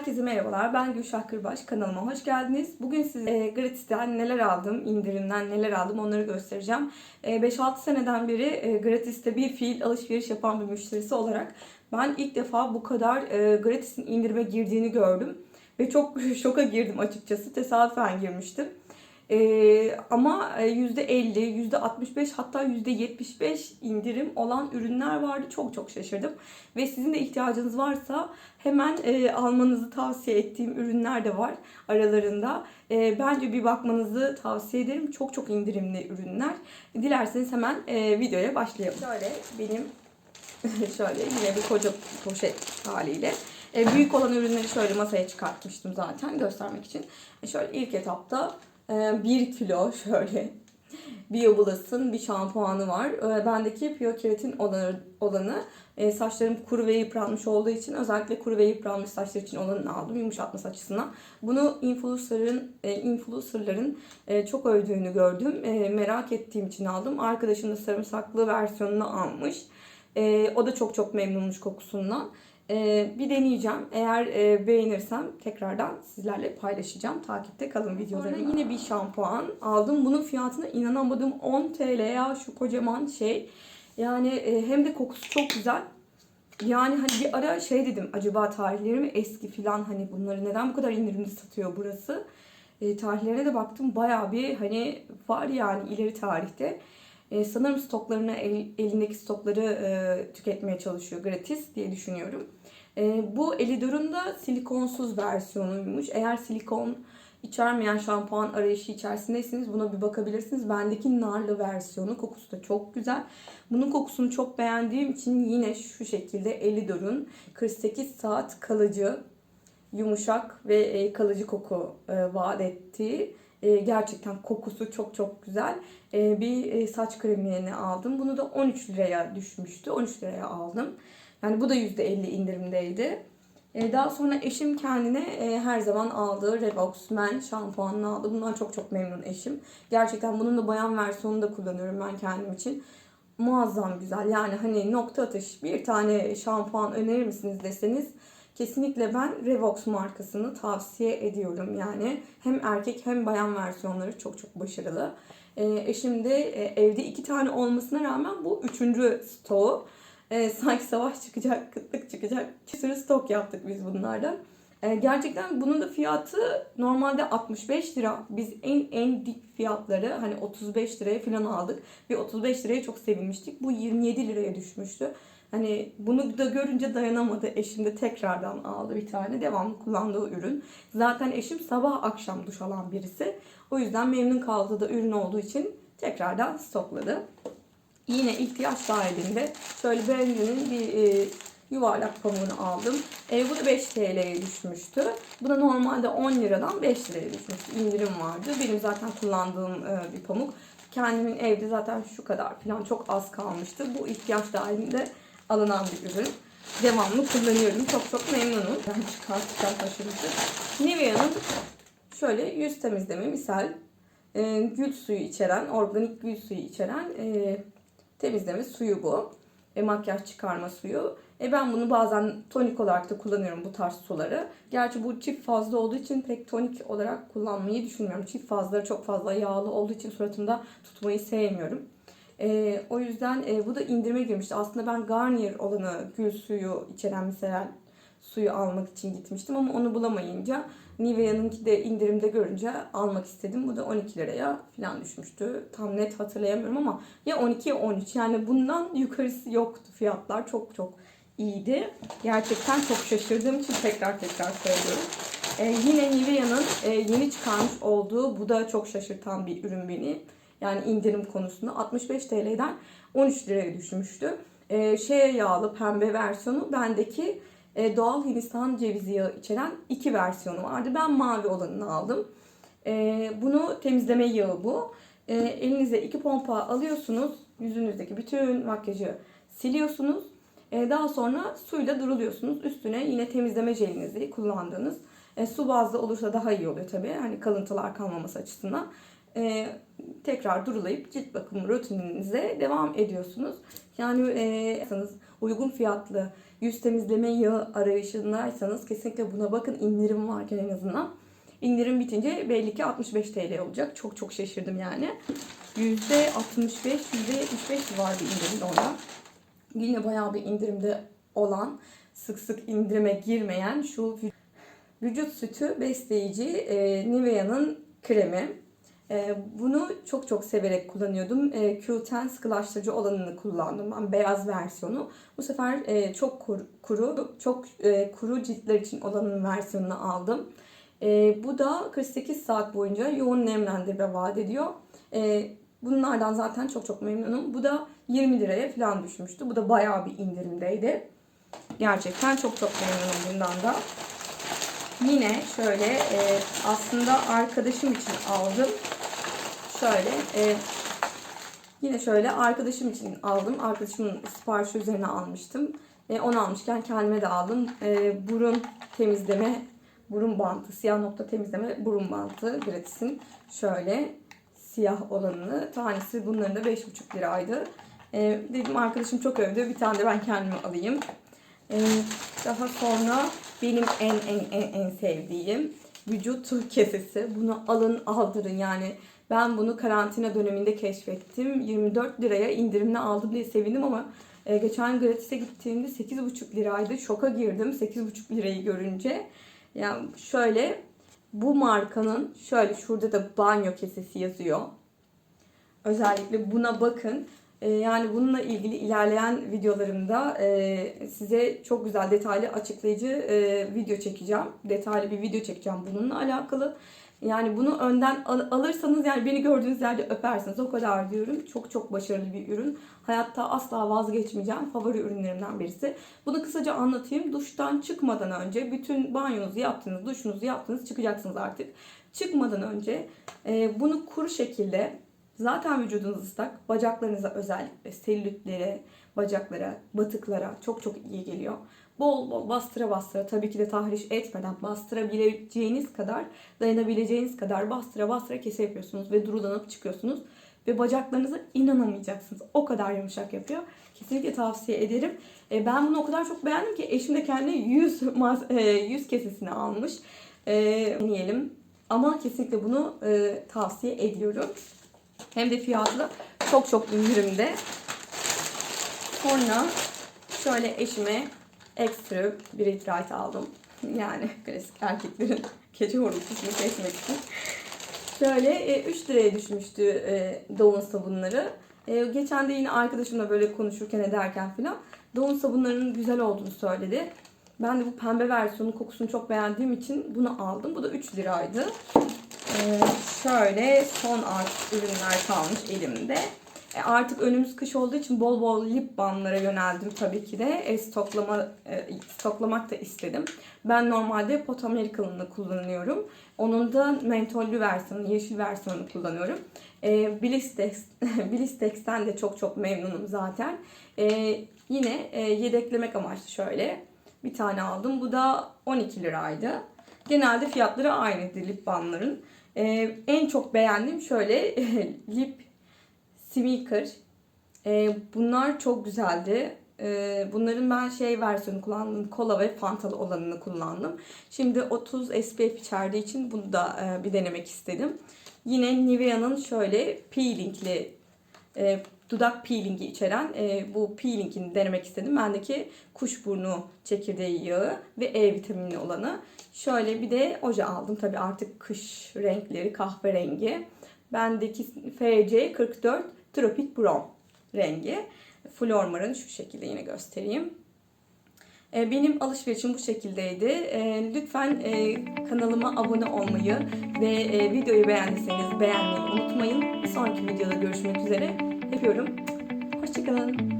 Herkese merhabalar. Ben Gülşah Kırbaş. Kanalıma hoş geldiniz. Bugün size e, gratis'ten neler aldım, indirimden neler aldım onları göstereceğim. E, 5-6 seneden beri e, gratis'te bir fiil alışveriş yapan bir müşterisi olarak ben ilk defa bu kadar e, gratis'in indirime girdiğini gördüm. Ve çok şoka girdim açıkçası. Tesadüfen girmiştim. Ee, ama %50, %65 hatta %75 indirim olan ürünler vardı. Çok çok şaşırdım. Ve sizin de ihtiyacınız varsa hemen e, almanızı tavsiye ettiğim ürünler de var aralarında. E, bence bir bakmanızı tavsiye ederim. Çok çok indirimli ürünler. Dilerseniz hemen e, videoya başlayalım. Şöyle benim şöyle yine bir koca poşet haliyle. E, büyük olan ürünleri şöyle masaya çıkartmıştım zaten göstermek için. E, şöyle ilk etapta 1 kilo şöyle Biobulas'ın bir şampuanı var. E, bendeki Pure Keratin olanı, olanı e, saçlarım kuru ve yıpranmış olduğu için özellikle kuru ve yıpranmış saçlar için olanını aldım yumuşatması açısından. Bunu e, influencer'ların e, çok övdüğünü gördüm. E, merak ettiğim için aldım. Arkadaşım da sarımsaklı versiyonunu almış. O da çok çok memnunmuş kokusundan. Ee, bir deneyeceğim. Eğer e, beğenirsem tekrardan sizlerle paylaşacağım. Takipte kalın videolarımda. Sonra yine bir şampuan aldım. Bunun fiyatına inanamadım. 10 TL ya şu kocaman şey. Yani e, hem de kokusu çok güzel. Yani hani bir ara şey dedim acaba tarihleri mi eski filan hani bunları neden bu kadar indirimli satıyor burası. E, tarihlerine de baktım baya bir hani var yani ileri tarihte. E, sanırım stoklarını el, elindeki stokları e, tüketmeye çalışıyor gratis diye düşünüyorum. E, bu Elidor'un da silikonsuz versiyonuymuş. Eğer silikon içermeyen şampuan arayışı içerisindeyseniz buna bir bakabilirsiniz. Bendeki narlı versiyonu kokusu da çok güzel. Bunun kokusunu çok beğendiğim için yine şu şekilde Elidor'un 48 saat kalıcı, yumuşak ve e, kalıcı koku e, vaat ettiği e, gerçekten kokusu çok çok güzel bir saç kremini aldım. Bunu da 13 liraya düşmüştü. 13 liraya aldım. Yani bu da %50 indirimdeydi. E, daha sonra eşim kendine e, her zaman aldığı Revox Men şampuanını aldı. Bundan çok çok memnun eşim. Gerçekten bunun da bayan versiyonunu da kullanıyorum ben kendim için. Muazzam güzel. Yani hani nokta atış bir tane şampuan önerir misiniz deseniz kesinlikle ben Revox markasını tavsiye ediyorum. Yani hem erkek hem bayan versiyonları çok çok başarılı. E, eşim de e, evde iki tane olmasına rağmen bu üçüncü stoğu e, sanki savaş çıkacak, kıtlık çıkacak. Bir sürü stok yaptık biz bunlardan. E, gerçekten bunun da fiyatı normalde 65 lira. Biz en en dik fiyatları hani 35 liraya falan aldık. Ve 35 liraya çok sevinmiştik. Bu 27 liraya düşmüştü. Hani bunu da görünce dayanamadı. Eşim de tekrardan aldı bir tane. Devamlı kullandığı ürün. Zaten eşim sabah akşam duş alan birisi. O yüzden memnun kaldığı da ürün olduğu için tekrardan stokladı. Yine ihtiyaç sahibinde şöyle Brandy'nin bir e, yuvarlak pamuğunu aldım. E, bu da 5 TL'ye düşmüştü. Bu da normalde 10 liradan 5 liraya düşmüştü. İndirim vardı. Benim zaten kullandığım e, bir pamuk. Kendimin evde zaten şu kadar falan çok az kalmıştı. Bu ihtiyaç dahilinde alınan bir ürün. Devamlı kullanıyorum. Çok çok memnunum. Ben çıkartacağım taşırıcı. Nivea'nın şöyle yüz temizleme misal e, gül suyu içeren, organik gül suyu içeren e, temizleme suyu bu. E, makyaj çıkarma suyu. E, ben bunu bazen tonik olarak da kullanıyorum bu tarz suları. Gerçi bu çift fazla olduğu için pek tonik olarak kullanmayı düşünmüyorum. Çift fazları çok fazla yağlı olduğu için suratımda tutmayı sevmiyorum. E, o yüzden e, bu da indirime girmişti. Aslında ben Garnier olanı gül suyu içeren mesela suyu almak için gitmiştim ama onu bulamayınca Nivea'nınki de indirimde görünce almak istedim. Bu da 12 liraya falan düşmüştü. Tam net hatırlayamıyorum ama ya 12 ya 13 yani bundan yukarısı yoktu fiyatlar. Çok çok iyiydi. Gerçekten çok şaşırdığım için tekrar tekrar söylüyorum. Ee, yine Nivea'nın e, yeni çıkarmış olduğu bu da çok şaşırtan bir ürün beni. Yani indirim konusunda 65 TL'den 13 liraya düşmüştü. Ee, şeye yağlı pembe versiyonu bendeki e, doğal Hindistan cevizi yağı içeren iki versiyonu vardı. Ben mavi olanını aldım. E, bunu temizleme yağı bu. E, elinize iki pompa alıyorsunuz. Yüzünüzdeki bütün makyajı siliyorsunuz. E, daha sonra suyla duruluyorsunuz. Üstüne yine temizleme jelinizi kullandığınız e, su bazlı olursa daha iyi oluyor tabii. Hani kalıntılar kalmaması açısından. E, tekrar durulayıp cilt bakım rutininize devam ediyorsunuz. Yani e, uygun fiyatlı yüz temizleme yağı arayışındaysanız kesinlikle buna bakın. indirim varken en azından. İndirim bitince belli ki 65 TL olacak. Çok çok şaşırdım yani. %65, %75 var bir indirim orada. Yine bayağı bir indirimde olan, sık sık indirime girmeyen şu vü- vücut sütü besleyici e, Nivea'nın kremi. E, bunu çok çok severek kullanıyordum. E, Q10 sıkılaştırıcı olanını kullandım ben, beyaz versiyonu. Bu sefer e, çok kur- kuru, çok e, kuru ciltler için olanın versiyonunu aldım. E, bu da 48 saat boyunca yoğun nemlendirme vaat ediyor. Bunlardan zaten çok çok memnunum. Bu da 20 liraya falan düşmüştü. Bu da bayağı bir indirimdeydi. Gerçekten çok çok memnunum bundan da. Yine şöyle aslında arkadaşım için aldım. Şöyle e, yine şöyle arkadaşım için aldım. Arkadaşımın siparişi üzerine almıştım. E, onu almışken kendime de aldım. E, burun temizleme, burun bantı, siyah nokta temizleme burun bantı gratisin. Şöyle siyah olanını. Tanesi bunların da 5,5 liraydı. E, dedim arkadaşım çok övdü. Bir tane de ben kendime alayım. E, daha sonra benim en en en en sevdiğim vücut kesesi. Bunu alın aldırın yani. Ben bunu karantina döneminde keşfettim. 24 liraya indirimle aldım diye sevindim ama e, geçen gratis'e gittiğimde 8,5 liraydı. Şoka girdim 8,5 lirayı görünce. Yani şöyle bu markanın şöyle şurada da banyo kesesi yazıyor. Özellikle buna bakın. Ee, Yani bununla ilgili ilerleyen videolarımda e, size çok güzel detaylı açıklayıcı e, video çekeceğim. Detaylı bir video çekeceğim bununla alakalı. Yani bunu önden al- alırsanız yani beni gördüğünüz yerde öpersiniz. O kadar diyorum. Çok çok başarılı bir ürün. Hayatta asla vazgeçmeyeceğim. Favori ürünlerimden birisi. Bunu kısaca anlatayım. Duştan çıkmadan önce bütün banyonuzu yaptınız, duşunuzu yaptınız, çıkacaksınız artık. Çıkmadan önce e, bunu kuru şekilde Zaten vücudunuz ıslak. Bacaklarınıza özellikle selülitlere, bacaklara, batıklara çok çok iyi geliyor. Bol bol bastıra bastıra tabii ki de tahriş etmeden bastırabileceğiniz kadar, dayanabileceğiniz kadar bastıra bastıra kese yapıyorsunuz ve durulanıp çıkıyorsunuz. Ve bacaklarınıza inanamayacaksınız. O kadar yumuşak yapıyor. Kesinlikle tavsiye ederim. E, ben bunu o kadar çok beğendim ki eşim de kendi yüz, mas- e, yüz kesesini almış. E, deneyelim. Ama kesinlikle bunu e, tavsiye ediyorum. Hem de fiyatı da çok çok indirimde. Sonra şöyle eşime ekstra bir itrayt aldım. Yani klasik erkeklerin gece horultusunu kesmek için. Şöyle e, 3 liraya düşmüştü e, Dawn sabunları. E, geçen de yine arkadaşımla böyle konuşurken ederken filan Dawn sabunlarının güzel olduğunu söyledi. Ben de bu pembe versiyonun kokusunu çok beğendiğim için bunu aldım. Bu da 3 liraydı. Ee, şöyle son artık ürünler kalmış elimde. E, artık önümüz kış olduğu için bol bol lip balmlara yöneldim tabii ki de. E, stoklama, e, stoklamak da istedim. Ben normalde Pot American'ını kullanıyorum. Onun da mentollü versiyonu, yeşil versiyonunu kullanıyorum. E, Blistex, Blistex'ten de çok çok memnunum zaten. E, yine e, yedeklemek amaçlı şöyle bir tane aldım. Bu da 12 liraydı. Genelde fiyatları aynıydı lip balmların. Ee, en çok beğendiğim şöyle lip sneaker. Ee, bunlar çok güzeldi. Ee, bunların ben şey versiyonu kullandım. Kola ve fantalı olanını kullandım. Şimdi 30 SPF içerdiği için bunu da e, bir denemek istedim. Yine Nivea'nın şöyle peelingli e, dudak peelingi içeren e, bu peelingini denemek istedim. Bendeki kuşburnu çekirdeği yağı ve E vitaminli olanı. Şöyle bir de oje aldım. Tabi artık kış renkleri kahverengi. Bendeki FC44 Tropic Brown rengi. Flormar'ın şu şekilde yine göstereyim. E, Benim alışverişim bu şekildeydi. E, Lütfen e, kanalıma abone olmayı ve videoyu beğendiyseniz beğenmeyi unutmayın. Bir sonraki videoda görüşmek üzere. Yapıyorum. Hoşçakalın.